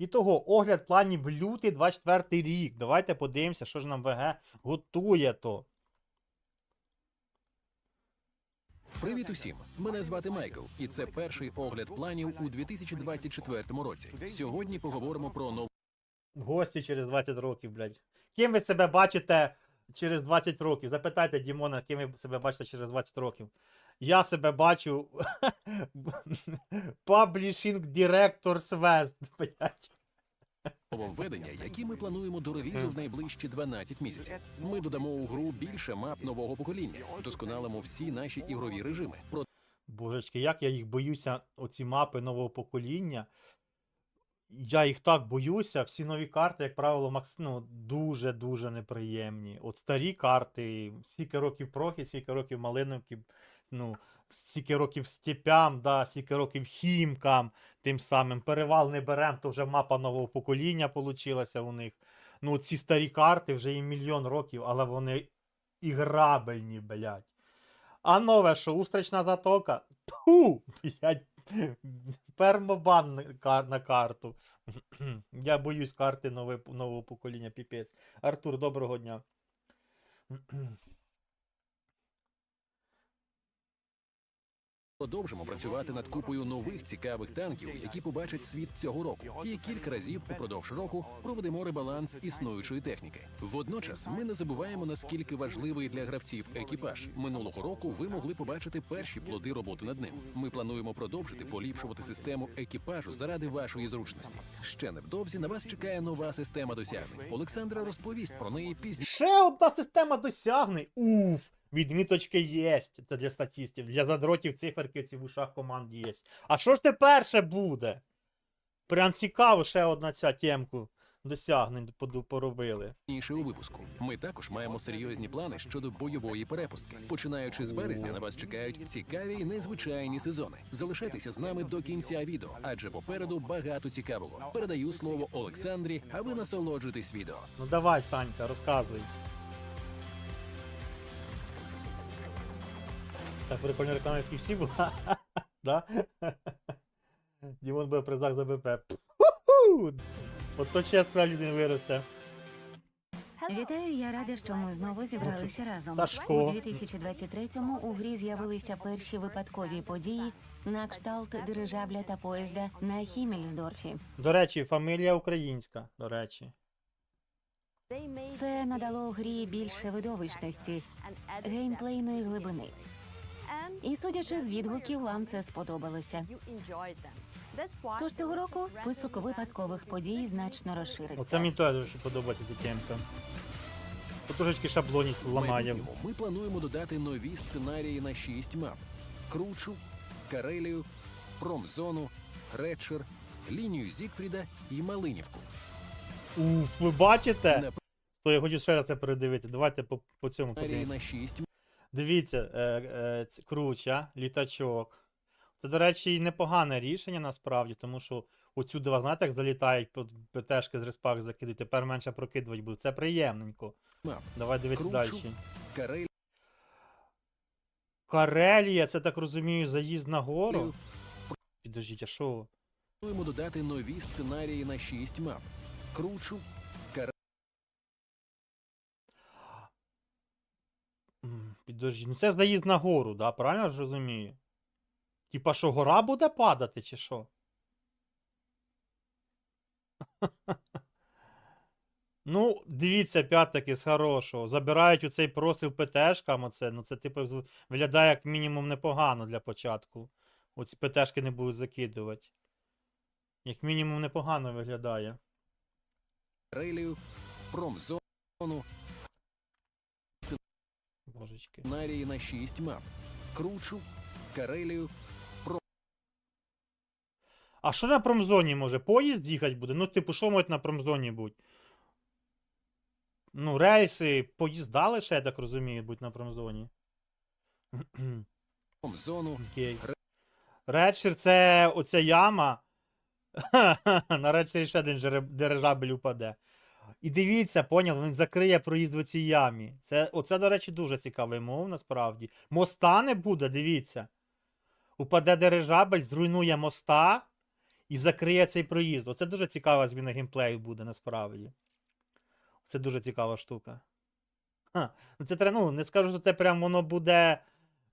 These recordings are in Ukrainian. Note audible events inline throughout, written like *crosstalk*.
І того, огляд планів лютий 24 рік. Давайте подивимося, що ж нам ВГ готує то. Привіт усім! Мене звати Майкл, і це перший огляд планів у 2024 році. Сьогодні поговоримо про нову Гості через 20 років, блядь. Ким ви себе бачите через 20 років? Запитайте Дімона, ким ви себе бачите через 20 років. Я себе бачу Publishing Directors West, блядь. нововведення, які ми плануємо до релізу в найближчі 12 місяців. Ми додамо у гру більше мап нового покоління, вдосконалимо всі наші ігрові режими. Про Божечки, як я їх боюся, оці мапи нового покоління. Я їх так боюся. Всі нові карти, як правило, макс... ну, дуже-дуже неприємні. От старі карти, стільки років прохи, стільки років малиновки, ну, стільки років степям, да, стільки років хімкам, тим самим. Перевал не берем, то вже мапа нового покоління получилася у них. Ну, ці старі карти вже їм мільйон років, але вони іграбельні, блядь. А нове, що устрічна затока? Ту, пермобан на карту. *clears throat* Я боюсь карти нове, нового покоління, піпець. Артур, доброго дня. *clears throat* Продовжимо працювати над купою нових цікавих танків, які побачать світ цього року. І кілька разів упродовж року проведемо ребаланс існуючої техніки. Водночас ми не забуваємо наскільки важливий для гравців екіпаж. Минулого року ви могли побачити перші плоди роботи над ним. Ми плануємо продовжити поліпшувати систему екіпажу заради вашої зручності. Ще невдовзі на вас чекає нова система досягнень. Олександра розповість про неї пізніше. Ще одна система досягнень. Уф! Відміточки є. Це для статистів. Для задротів циферки ці в ушах команд є. А що ж тепер ще буде? Прям цікаво, ще одна ця темку досягнень поробили. Пізніше у випуску. Ми також маємо серйозні плани щодо бойової перепустки. Починаючи з березня, на вас чекають цікаві і незвичайні сезони. Залишайтеся з нами до кінця відео, адже попереду багато цікавого. Передаю слово Олександрі, а ви насолоджуйтесь відео. Ну давай, Санька, розказуй. Так прикольно реклама як всі була. Да? *laughs* Дімон буде призак за БП. От то чесно людина виросте. Вітаю, я рада, що ми знову зібралися разом. Сашко. У 2023-му у грі з'явилися перші випадкові події на кшталт дирижабля та поїзда на Хімельсдорфі. До речі, фамілія українська. До речі. Це надало грі більше видовищності, геймплейної глибини. І судячи з відгуків, вам це сподобалося. Тож цього року список випадкових подій значно розшириться. Оце мені теж подобається ця темка. Тут трошечки шаблоність ламає. ми плануємо додати нові сценарії на шість мап: Кручу, Карелію, Промзону, Ретчер, лінію Зікфріда і Малинівку. Уф, ви бачите? То я хочу ще раз це передивити. Давайте по, по цьому подивимося. Дивіться, е, е, круча, літачок. Це, до речі, і непогане рішення насправді, тому що оцю два, знаєте, як залітають ПТшки з респак закидують, тепер менше прокидувати будуть. Це приємненько. Давай дивитися далі. Карелія, це так розумію, заїзд на гору. Підождіть, а що? Плануємо додати нові сценарії на шість мап: Кручу, М, ну це заїзд на гору, да? Правильно ж розумію? Типа, що гора буде падати, чи що? *laughs* Ну, дивіться, п'ятаки з хорошого. Забирають оцей просив ПТшкам, оце, ну це типу виглядає як мінімум непогано для початку. Оці ПТшки не будуть закидувати. Як мінімум непогано виглядає. Карелію, Промзону, Божечки. сценарії на шість мап: Кручу, Карелію, А що на промзоні може? Поїзд їхати буде? Ну, типу, що може на промзоні бути? Ну, рейси, поїзда лише, я так розумію, будуть на промзоні. *clears throat* Промзону, Окей. Редшир це оця яма. *laughs* На Редширі ще один дирижабель упаде. І дивіться, поняв, він закриє проїзд в цій ямі. Це, оце, до речі, дуже цікавий мов, насправді. Моста не буде, дивіться. Упаде дирижабель, зруйнує моста, і закриє цей проїзд. Оце дуже цікава зміна геймплею буде насправді. Це дуже цікава штука. Ха, ну це ну, не скажу, що це прям воно буде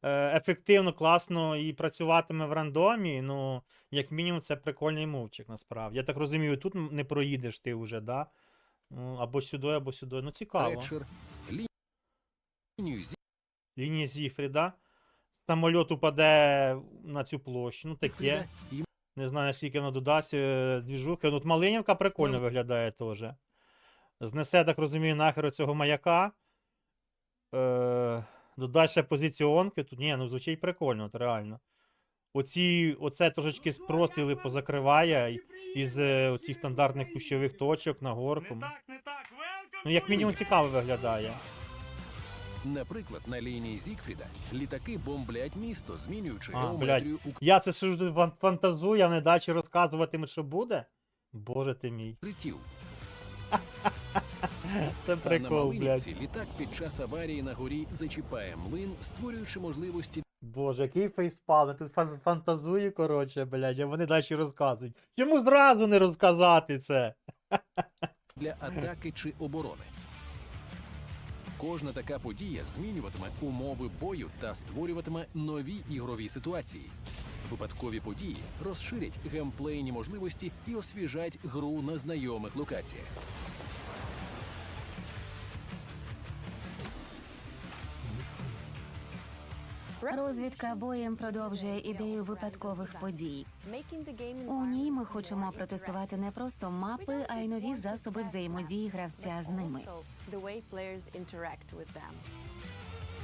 е, ефективно, класно і працюватиме в рандомі. Ну, як мінімум, це прикольний мовчик, насправді. Я так розумію, тут не проїдеш ти вже, да? Або сюди, або сюди. Ну, цікаво. Редшир, лінію зі Лінія Зіфріда. Самольот упаде на цю площу. Ну, таке. Не знаю, наскільки воно додасть е, двіжухи. Ну, от Малинівка прикольно Ну. виглядає теж. Знесе, так розумію, нахер цього маяка. Е, додасть ще позиціонки. Тут ні, ну звучить прикольно, от реально. Оці, оце трошечки спростили позакриває із е, оцих стандартних кущових точок на горку. Ну, як мінімум, цікаво виглядає. Наприклад, на лінії Зігфріда літаки бомблять місто, змінюючи А, геометрію Я це сижу фантазую, а не далі розказуватимуть, що буде. Боже ти мій. укриттів. *laughs* Це А на прикол, блядь. Малинівці літак під час аварії на горі зачіпає млин, створюючи можливості Боже, який фейспал, я тут фаз- коротше, блядь, а вони далі розказують. Чому зразу не розказати це? для атаки чи оборони. Кожна така подія змінюватиме умови бою та створюватиме нові ігрові ситуації. Випадкові події розширять геймплейні можливості і освіжать гру на знайомих локаціях. Розвідка боєм продовжує ідею випадкових подій. У ній ми хочемо протестувати не просто мапи, а й нові засоби взаємодії гравця з ними.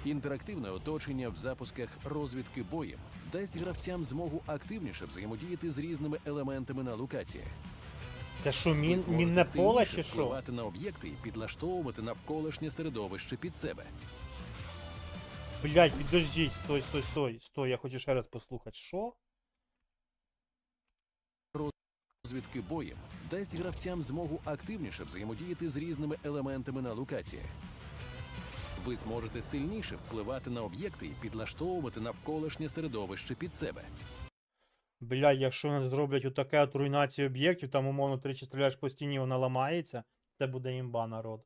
Інтерактивне оточення в запусках розвідки боєм дасть гравцям змогу активніше взаємодіяти з різними елементами на локаціях. Це що, мін, мінне поле чи що? впливати на об'єкти і підлаштовувати навколишнє середовище під себе. Блядь, підождіть, стой, стой, стой, стой, я хочу ще раз послухати. Що? Розвідки боєм дасть гравцям змогу активніше взаємодіяти з різними елементами на локаціях. Ви зможете сильніше впливати на об'єкти і підлаштовувати навколишнє середовище під себе. Блядь, якщо вони зроблять отаке от руйнацію об'єктів, там умовно тричі стріляєш по стіні, вона ламається, це буде імба, народ.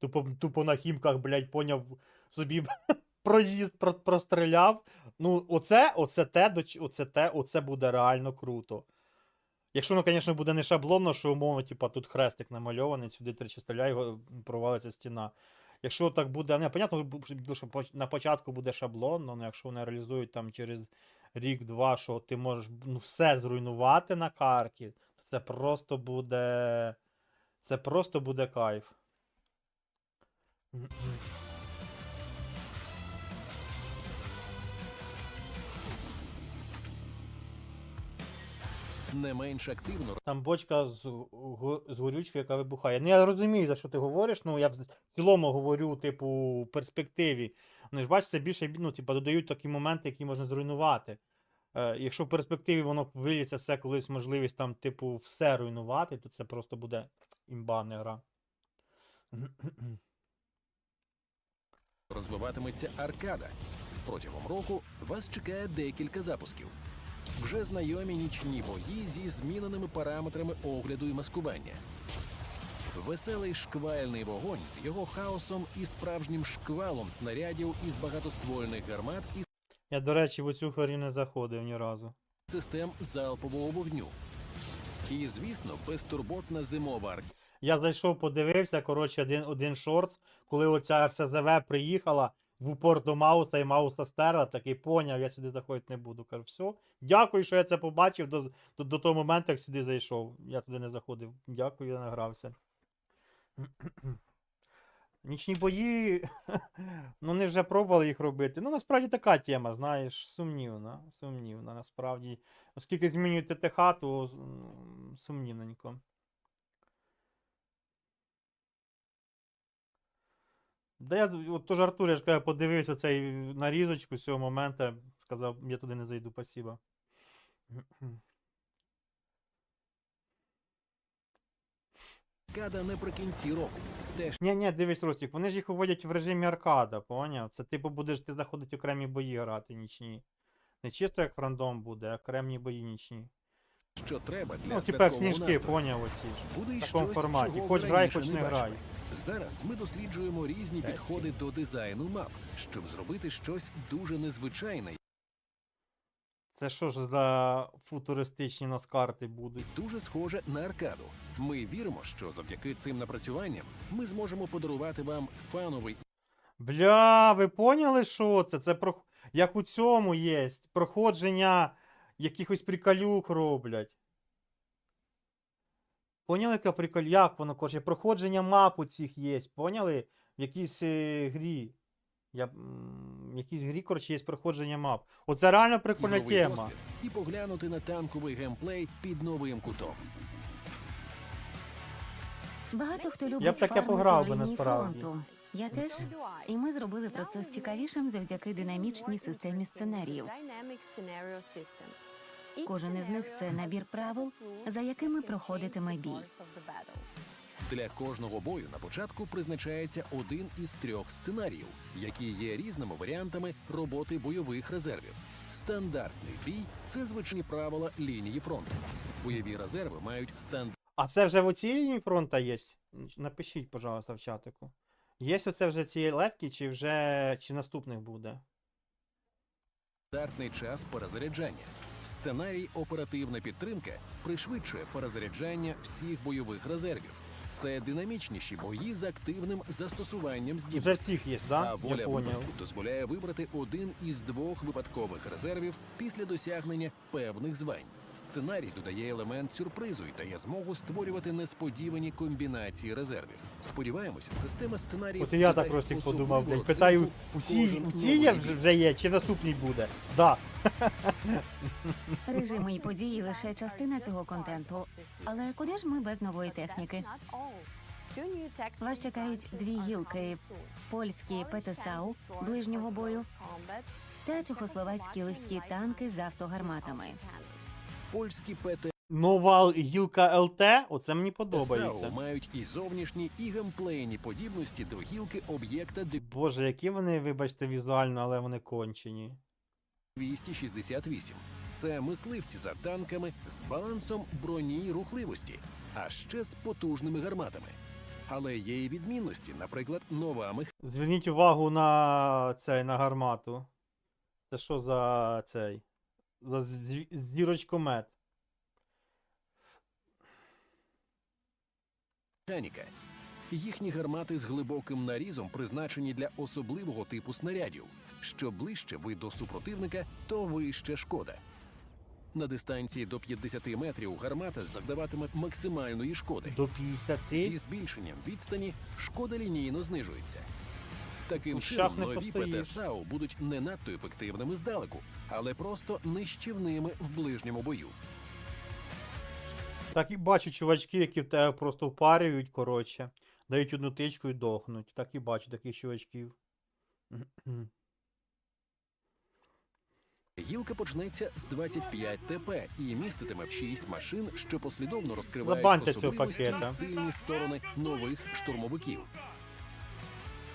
Тупо, тупо на хімках, блядь, поняв собі *laughs* проїзд простріляв. Ну, оце, оце те, оце те, оце буде реально круто. Якщо воно, звісно, буде не шаблонно, що умовно, типа, тут хрестик намальований, сюди тричі стріляй, його провалиться стіна. Якщо так буде, не, понятно, що на початку буде шаблонно, але якщо вони реалізують там через рік-два, що ти можеш ну, все зруйнувати на карті, то це просто буде. Це просто буде кайф. Не менш активно Там бочка з, з горючкою, яка вибухає. Ну я розумію, за що ти говориш. Ну я в цілому говорю, типу, перспективі. Вони ж бачиш, це більше ну, типу, додають такі моменти, які можна зруйнувати. Е, якщо в перспективі воно виліться все колись можливість там, типу, все руйнувати, то це просто буде імбана гра. розвиватиметься аркада. Протягом року вас чекає декілька запусків. Вже знайомі нічні бої зі зміненими параметрами огляду і маскування. Веселий шквальний вогонь з його хаосом і справжнім шквалом снарядів із багатоствольних гармат і Я, до речі, в оцю херню не заходив ні разу. систем залпового вогню. І, звісно, безтурботна зимова. Я зайшов, подивився, коротше, один, один шортс, коли оця РСЗВ приїхала в упор до Мауса і Мауса стерла, такий поняв, я сюди заходити не буду. Кажу, все, дякую, що я це побачив до, до, до того моменту, як сюди зайшов. Я туди не заходив. Дякую, я награвся. *clears throat* Нічні бої, *laughs* ну вони вже пробували їх робити. Ну, насправді така тема, знаєш, сумнівна. Сумнівна, насправді. Оскільки змінюють ТТХ, то сумнівненько. Да я от теж Артур, я ж кажу, подивився цей нарізочку з цього моменту, сказав, я туди не зайду, спасибо. Аркада наприкінці року. Теж Ні, ні, дивись, Росік, вони ж їх виводять в режимі аркада, поняв? Це типу будеш ти заходити окремі бої грати нічні. Не чисто як рандом буде, а окремі бої нічні. що треба для Ну, типа як сніжки, поняв оці ж. Буде В такому щось, форматі. чого Хоч грай, раніше хоч не бачили. грай. Зараз ми досліджуємо різні підходи до дизайну мап, щоб зробити щось дуже незвичайне Це що ж за футуристичні у нас карти будуть? дуже схоже на аркаду. Ми віримо, що завдяки цим напрацюванням ми зможемо подарувати вам фановий Бля, ви поняли, що це? Це про... як у цьому є. Проходження якихось приколюк роблять. Поняли, яка приколь? Як воно коротше? Проходження мап у цих є. Поняли? В якійсь е, грі. Я... м, В якійсь грі, коротше, є проходження мап. Оце реально прикольна ігровий тема. досвід і поглянути на танковий геймплей під новим кутом. Багато хто любить Я б таке фармити пограв би, лінії насправді. фронту. Я теж. І ми зробили процес цікавішим завдяки динамічній системі сценаріїв. Кожен із них це набір правил, за якими проходитиме бій. Для кожного бою на початку призначається один із трьох сценаріїв, які є різними варіантами роботи бойових резервів. Стандартний бій це звичайні правила лінії фронту. Бойові резерви мають стандарт. А це вже в оцій лінії фронту є? Напишіть, пожалуйста, в чатику. Є оце вже ці левки, чи вже чи наступних буде? Стандартний час перезаряджання. Сценарій оперативна підтримка пришвидшує перезаряджання всіх бойових резервів. Це динамічніші бої з активним застосуванням Вже всіх є, А воля випадку дозволяє вибрати один із двох випадкових резервів після досягнення певних звань. Сценарій додає елемент сюрпризу і дає змогу створювати несподівані комбінації резервів. Сподіваємося, система сценаріїв От і я так Ростик подумав, блядь. Питаю, усі, усі вже, вже є, чи наступний буде? Да. *laughs* Режими і події лише частина цього контенту. Але куди ж ми без нової техніки? Вас чекають дві гілки: Польські ПТСАУ ближнього бою та чехословацькі легкі танки з автогарматами. Польські ПТ Нова гілка ЛТ, оце мені САУ подобається. мають і зовнішні, і геймплейні подібності до гілки об'єкта Боже, які вони, вибачте, візуально, але вони кончені. 268. Це мисливці за танками з балансом броні й рухливості, а ще з потужними гарматами. Але є і відмінності, наприклад, нова Зверніть увагу на цей, на гармату. Це що за цей? За зірочкомет. механіка. Їхні гармати з глибоким нарізом призначені для особливого типу снарядів. Що ближче ви до супротивника, то вище шкода. На дистанції до 50 метрів гармата завдаватиме максимальної шкоди. До 50. Зі збільшенням відстані шкода лінійно знижується. Таким чином, нові постоїш. ПТ САУ будуть не надто ефективними здалеку, але просто нищівними в ближньому бою. Так і бачу чувачки, які в тебе просто впарюють, коротше. Дають одну тичку і дохнуть. Так і бачу таких чувачків. *clears throat* Гілка почнеться з 25 ТП і міститиме 6 машин, що послідовно розкривають особливості і сильні сторони нових штурмовиків.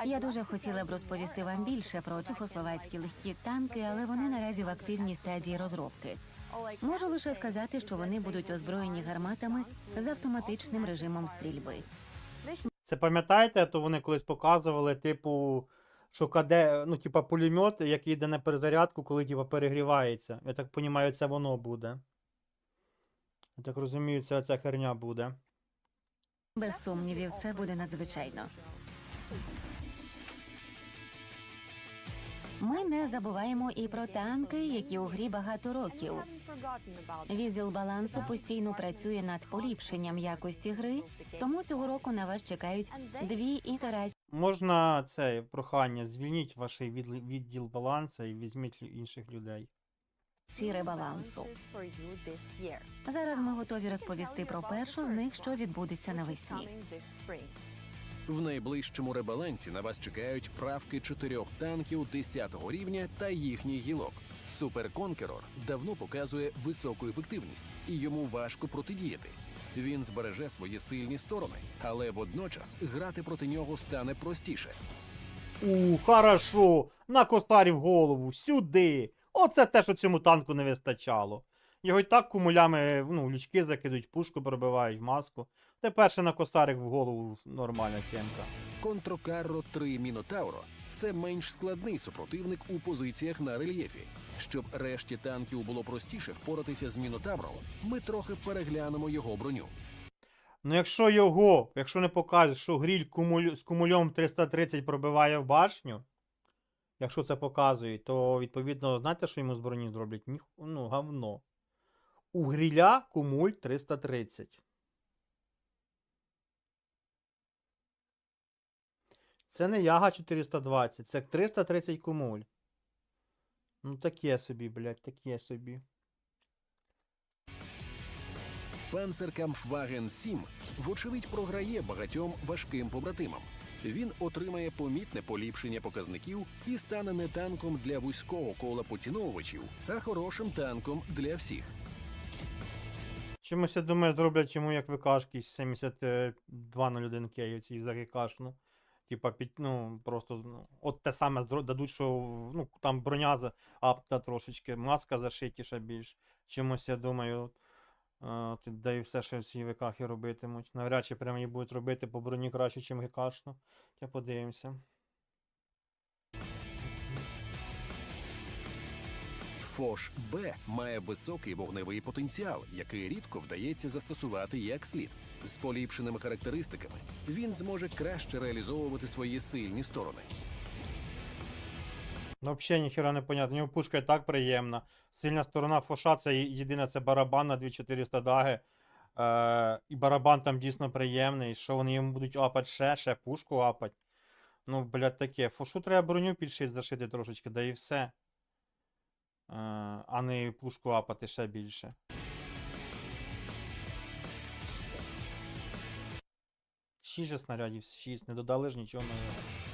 Я дуже хотіла б розповісти вам більше про чехословацькі легкі танки, але вони наразі в активній стадії розробки. Можу лише сказати, що вони будуть озброєні гарматами з автоматичним режимом стрільби. Це пам'ятаєте, то вони колись показували, типу, що каде, ну, типа, пулемет, який йде на перезарядку, коли типа, перегрівається. Я так розумію, це воно буде. Я так розумію, це ця херня буде. Без сумнівів, це буде надзвичайно. Ми не забуваємо і про танки, які у грі багато років. Відділ балансу постійно працює над поліпшенням якості гри, тому цього року на вас чекають дві ітерації Можна це прохання, звільніть ваш відділ балансу і візьміть інших людей. ребалансу. Зараз ми готові розповісти про першу з них, що відбудеться навесні. В найближчому ребалансі на вас чекають правки чотирьох танків 10 рівня та їхній гілок. Супер Конкерор давно показує високу ефективність, і йому важко протидіяти. Він збереже свої сильні сторони, але водночас грати проти нього стане простіше. У, хорошо! На косарів голову, сюди! Оце те, що цьому танку не вистачало. Його і так кумулями ну, лючки закидують, пушку пробивають, маску. Тепер ще на косарик в голову нормальна тємка. Контрокарро 3 Мінотауро це менш складний супротивник у позиціях на рельєфі. Щоб решті танків було простіше впоратися з Мінотавром, ми трохи переглянемо його броню. Ну, якщо його, якщо не покажуть, що гріль кумуль... з кумульом 330 пробиває в башню, якщо це показують, то відповідно, знаєте, що йому з броні зроблять? Ніх... Ну, говно. У гріля кумуль 330. Це не яга 420, це 330 кумуль. Ну, таке собі, блядь, таке собі. Панцеркамфваген 7 вочевидь програє багатьом важким побратимам. Він отримає помітне поліпшення показників і стане не танком для вузького кола поціновувачів, а хорошим танком для всіх. Чомусь я думаю, зроблять йому як ВКшки 7201 кей оці за ГКшну. Типа під, ну, просто ну, от те саме дадуть, що ну, там броня за апта трошечки, маска зашитіша більш. Чимось, я думаю, ти- да і все, що всі ВКхи робитимуть. Навряд чи прямо її будуть робити по броні краще, ніж ГКшну. Я подивимося. Фош Б має високий вогневий потенціал, який рідко вдається застосувати як слід. З поліпшеними характеристиками він зможе краще реалізовувати свої сильні сторони. Ну, взагалі ніхіра не понятно. У нього пушка і так приємна. Сильна сторона фоша це єдине це барабан на 2400 даги. Е, і барабан там дійсно приємний. Що вони йому будуть апати ще, ще пушку апать. Ну, блядь, таке. Фошу треба броню підшити, зашити трошечки, да і все. Е, а не пушку апати ще більше. Шість же снарядів, шість, не додали ж нічого нового.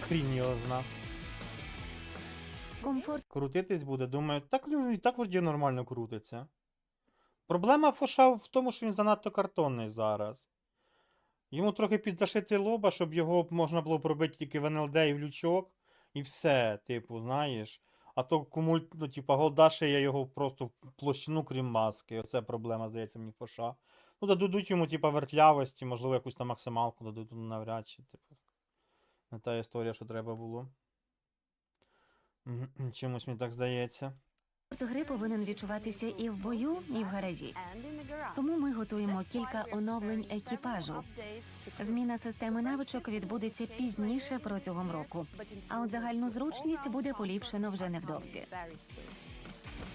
Хрінь його зна. Комфорт Крутитись буде, думаю, так ну і так вроді нормально крутиться. Проблема Фоша в тому, що він занадто картонний зараз. Йому трохи підзашити лоба, щоб його можна було пробити тільки в НЛД і в лючок, і все, типу, знаєш. А то кумуль, ну, типа, голда я його просто в площину, крім маски. Оце проблема, здається, мені Фоша. Ну, дадуть йому, типа, вертлявості, можливо, якусь там максималку дадуть, ну, навряд чи, типу. Не та історія, що треба було. Чомусь мені так здається. гри повинен відчуватися і в бою, і в гаражі. Тому ми готуємо кілька оновлень екіпажу. Зміна системи навичок відбудеться пізніше протягом року. А от загальну зручність буде поліпшено вже невдовзі.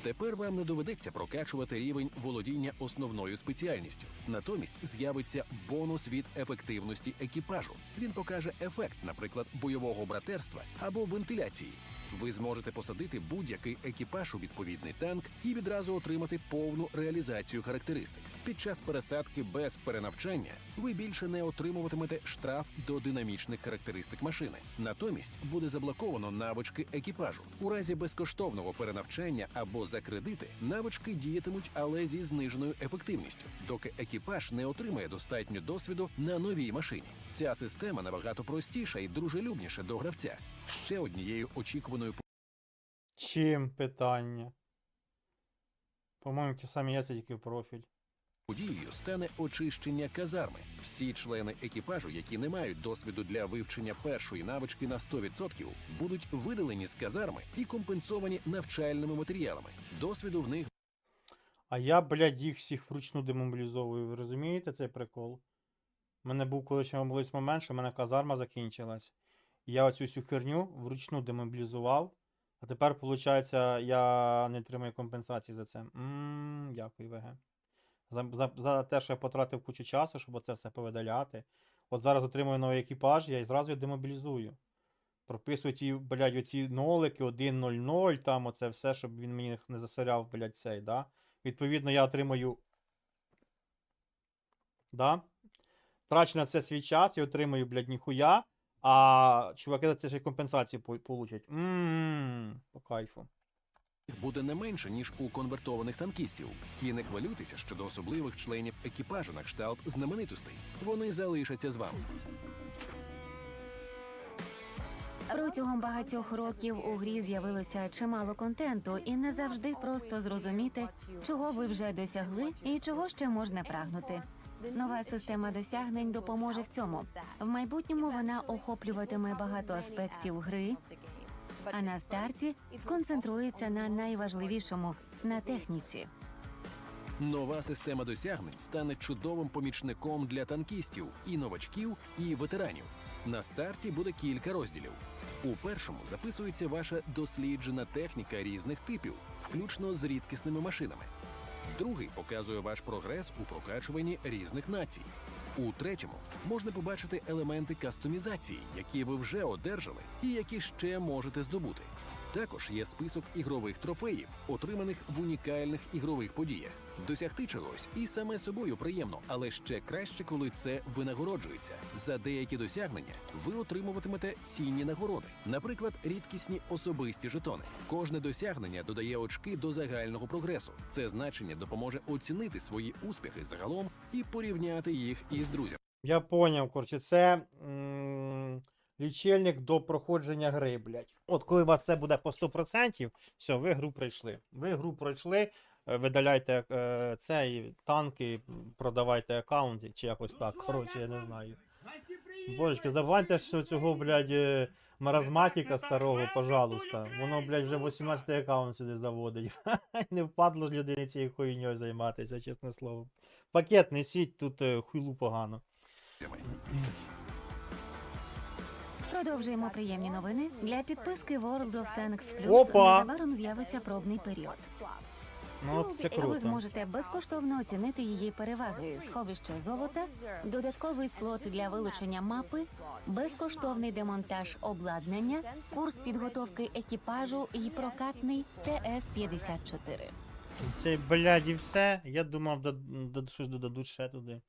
Тепер вам не доведеться прокачувати рівень володіння основною спеціальністю. Натомість з'явиться бонус від ефективності екіпажу. Він покаже ефект, наприклад, бойового братерства або вентиляції. Ви зможете посадити будь-який екіпаж у відповідний танк і відразу отримати повну реалізацію характеристик. Під час пересадки без перенавчання ви більше не отримуватимете штраф до динамічних характеристик машини. Натомість буде заблоковано навички екіпажу. У разі безкоштовного перенавчання або за кредити навички діятимуть, але зі зниженою ефективністю, доки екіпаж не отримає достатньо досвіду на новій машині. Ця система набагато простіша і дружелюбніша до гравця. Ще однією очікуваною Чим питання? По-моєму, ті самі яйця, тільки в профіль. Подією стане очищення казарми. Всі члени екіпажу, які не мають досвіду для вивчення першої навички на 100%, будуть видалені з казарми і компенсовані навчальними матеріалами. Досвіду в них А я, блядь, їх всіх вручну демобілізовую. Ви розумієте цей прикол? У мене був колись момент, що в мене казарма закінчилась. І я оцю всю херню вручну демобілізував. А тепер, виходить, я не отримую компенсації за це. Ммм, дякую, ВГ. За, за, за те, що я потратив кучу часу, щоб оце все повидаляти. От зараз отримую новий екіпаж, я і зразу його демобілізую. Прописую ті, блядь, оці нолики, 1.0.0, там оце все, щоб він мені не засоряв, блядь, цей, да? Відповідно, я отримую. Да? Трачу на це свій час і отримую, блядь, ніхуя. А чуваки за це ще й компенсацію по- получать. Ммм, по кайфу. буде не менше ніж у конвертованих танкістів. І не хвилюйтеся щодо особливих членів екіпажу на кшталт знаменитостей. Вони залишаться з вами. Протягом багатьох років у грі з'явилося чимало контенту, і не завжди просто зрозуміти, чого ви вже досягли і чого ще можна прагнути. Нова система досягнень допоможе в цьому. В майбутньому вона охоплюватиме багато аспектів гри, а на старті сконцентрується на найважливішому на техніці. Нова система досягнень стане чудовим помічником для танкістів і новачків, і ветеранів. На старті буде кілька розділів. У першому записується ваша досліджена техніка різних типів, включно з рідкісними машинами. Другий показує ваш прогрес у прокачуванні різних націй. У третьому можна побачити елементи кастомізації, які ви вже одержали і які ще можете здобути. Також є список ігрових трофеїв, отриманих в унікальних ігрових подіях. Досягти чогось і саме собою приємно, але ще краще, коли це винагороджується. За деякі досягнення ви отримуватимете цінні нагороди, наприклад, рідкісні особисті жетони. Кожне досягнення додає очки до загального прогресу. Це значення допоможе оцінити свої успіхи загалом і порівняти їх із друзями. Я поняв, коротше, це лічильник до проходження гри, блядь. От коли у вас все буде по 100%, все, ви гру пройшли. Ви гру пройшли, видаляйте е, цей танки, продавайте аккаунти, чи якось так. Коротше, я не знаю. Божечки, забувайте, що цього, блядь, е, маразматика старого, пожалуйста. Воно, блядь, вже 18 й аккаунт сюди заводить. *laughs* Не впадло ж людині цією хуйньою займатися, чесне слово. Пакет несіть, тут е, хуйлу погано. Продовжуємо приємні новини. Для підписки World of Tanks Plus Опа! незабаром з'явиться пробний період. Ну, от це Ви круто. зможете безкоштовно оцінити її переваги, сховище золота, додатковий слот для вилучення мапи, безкоштовний демонтаж обладнання, курс підготовки екіпажу і прокатний ТС-54. Це, блядь, і все. Я думав, да, да, щось додадуть ще туди.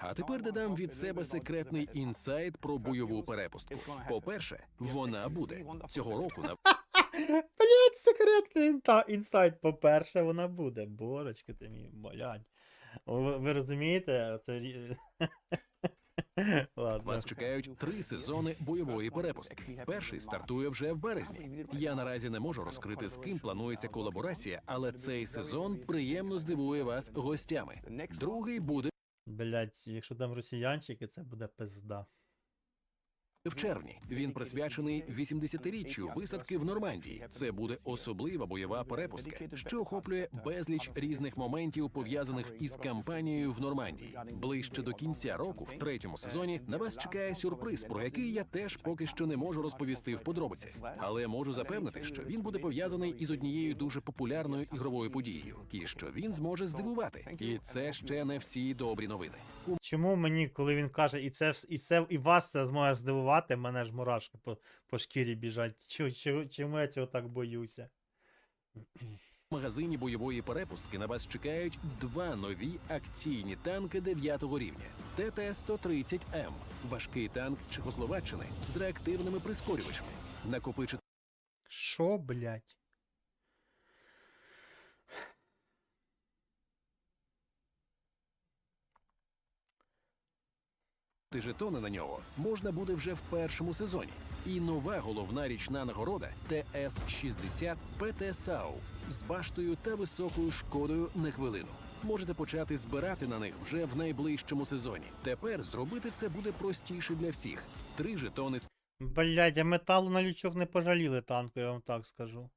А тепер додам від себе секретний інсайт про бойову перепустку. По-перше, вона буде цього року на *laughs* Блядь, секретний інта- інсайт, по-перше, вона буде. Божечки ти мій, блядь. Ви, ви розумієте? Це... *laughs* Ладно. Вас чекають три сезони бойової перепустки. Перший стартує вже в березні. Я наразі не можу розкрити з ким планується колаборація, але цей сезон приємно здивує вас гостями. Другий буде Блядь, якщо там росіянчики, це буде пизда. В червні. Він присвячений 80-річчю висадки в Нормандії. Це буде особлива бойова перепустка, що охоплює безліч різних моментів пов'язаних із кампанією в Нормандії. Ближче до кінця року, в третьому сезоні, на вас чекає сюрприз, про який я теж поки що не можу розповісти в подробицях. Але можу запевнити, що він буде пов'язаний із однією дуже популярною ігровою подією, і що він зможе здивувати. І це ще не всі добрі новини. Чому мені, коли він каже, і це, і це і вас це зможе здивувати, мене ж мурашки по, по шкірі біжать. Чо, чо, чому я цього так боюся? В магазині бойової перепустки на вас чекають два нові акційні танки 9 рівня. ТТ-130М – важкий танк Чехословаччини з реактивними прискорювачами. Накопичити Що, блядь? жетони на нього можна буде вже в першому сезоні. І нова головна річна нагорода ТС-60 ПТ САУ з баштою та високою шкодою на хвилину. Можете почати збирати на них вже в найближчому сезоні. Тепер зробити це буде простіше для всіх. Три жетони з Блядь, а металу на лючок не пожаліли танку, я вам так скажу.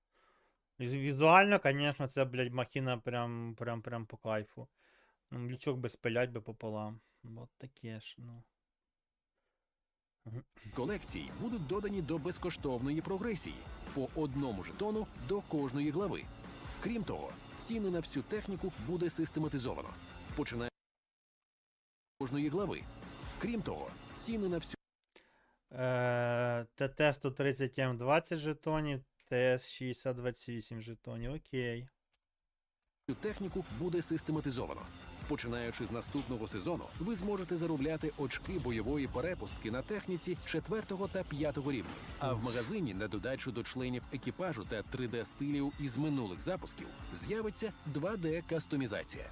Візуально, звісно, це, блядь, махіна прям, прям, прям по кайфу. Лючок би спилять би пополам. От таке ж, ну. Колекцій будуть додані до безкоштовної прогресії по одному жетону до кожної глави. Крім того, ціни на всю техніку буде систематизовано. Починає кожної глави. Крім того, ціни на всю Е, ТТ-130М 20 жетонів, ТС-60 28 жетонів, окей. Техніку буде систематизовано. Починаючи з наступного сезону, ви зможете заробляти очки бойової перепустки на техніці 4 та 5 рівня. А в магазині на додачу до членів екіпажу та 3D стилів із минулих запусків з'явиться 2D кастомізація.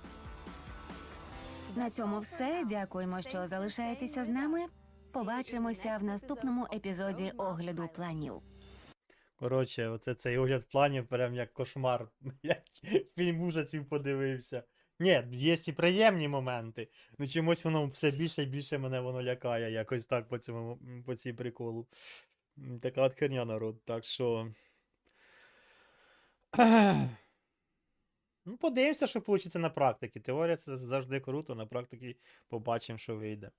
На цьому все. Дякуємо, що залишаєтеся з нами. Побачимося в наступному епізоді огляду планів. Коротше, оце цей огляд планів прям як кошмар. *laughs* Блядь, фільм ужасів подивився. Ні, є і приємні моменти. Ну чомусь воно все більше і більше мене воно лякає, якось так по цьому по цій приколу. Така от херня народ. Так що. Ну, подивимося, що вийде на практиці. Теорія це завжди круто, на практиці побачимо, що вийде.